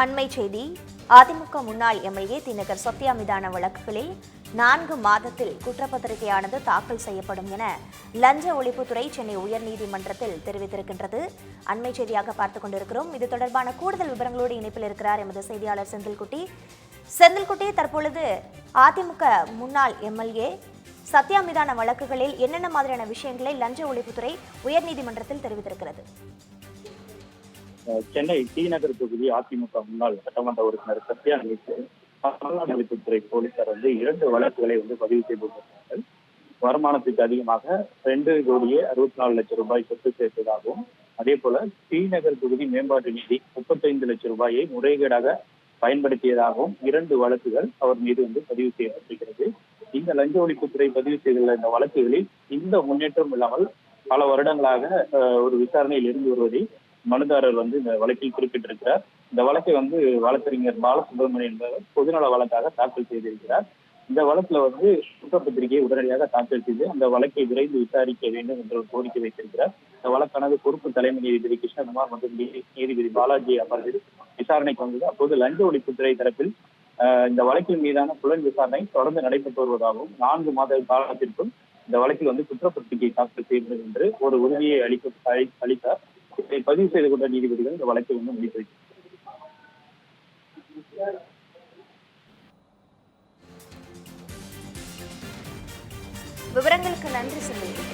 அண்மை செய்தி. அதிமுக முன்னாள் எம்எல்ஏ தினகர் சத்யா மீதான வழக்குகளில் நான்கு மாதத்தில் குற்றப்பத்திரிகையானது தாக்கல் செய்யப்படும் என லஞ்ச ஒழிப்புத்துறை சென்னை உயர்நீதிமன்றத்தில் தெரிவித்திருக்கின்றது. அண்மை செய்தியாக பார்த்துக் கொண்டிருக்கிறோம். இது தொடர்பான கூடுதல் விவரங்களோடு இணைப்பில் இருக்கிறார் எமது செய்தியாளர் செந்தில்குட்டி. செந்தில்குட்டி தற்பொழுது அதிமுக முன்னாள் எம்எல்ஏ சத்யா மீதான வழக்குகளில் என்னென்ன மாதிரியான விஷயங்களை லஞ்ச ஒழிப்புத்துறை உயர்நீதிமன்றத்தில் தெரிவித்திருக்கிறது? சென்னை டி நகர் தொகுதி அதிமுக முன்னாள் சட்டமன்ற உறுப்பினர் சத்யா மீது நலத்துறை போலீசார் வந்து இரண்டு வழக்குகளை வந்து பதிவு செய்திருக்கிறார்கள் வருமானத்துக்கு அதிகமாக ரெண்டு கோடியே அறுபத்தி நாலு லட்சம் ரூபாய் சொத்து சேர்த்ததாகவும் அதே போல டி நகர் தொகுதி மேம்பாட்டு நிதி முப்பத்தைந்து லட்சம் ரூபாயை முறைகேடாக பயன்படுத்தியதாகவும் இரண்டு வழக்குகள் அவர் மீது வந்து பதிவு செய்யப்பட்டிருக்கிறது. இந்த லஞ்ச ஒழிப்புத்துறை பதிவு செய்துள்ள இந்த வழக்குகளில் இந்த முன்னேற்றம் இல்லாமல் பல வருடங்களாக ஒரு விசாரணையில் இருந்து வருவதை மனுதாரர் வந்து இந்த வழக்கில் குறிப்பிட்டிருக்கிறார். இந்த வழக்கை வந்து வழக்கறிஞர் பாலசுப்ரமணியன் என்பவர் பொதுநல வழக்காக தாக்கல் செய்திருக்கிறார். இந்த வழக்குல வந்து குற்றப்பத்திரிகையை உடனடியாக தாக்கல் செய்து அந்த வழக்கை விரைந்து விசாரிக்க வேண்டும் என்று கோரிக்கை வைத்திருக்கிறார். இந்த வழக்கானது பொறுப்பு தலைமை நீதிபதி கிருஷ்ணகுமார் மற்றும் நீதிபதி பாலாஜி அமர்வில் விசாரணைக்கு வந்தது. அப்போது லஞ்ச ஒழிப்புத்துறை தரப்பில் ஆஹ், இந்த வழக்கின் மீதான புலன் விசாரணை தொடர்ந்து நடைபெற்று வருவதாகவும் நான்கு மாத காலத்திற்கும் இந்த வழக்கில் வந்து குற்றப்பத்திரிகை தாக்கல் செய்யப்படும் என்று ஒரு உறுதியை அளிக்க அளித்தார். இதை பதிவு செய்து கொண்ட நீதிபதிகள் இந்த வழக்கை வந்து முடித்து விவரங்களுக்கு நன்றி சொல்லுங்கள்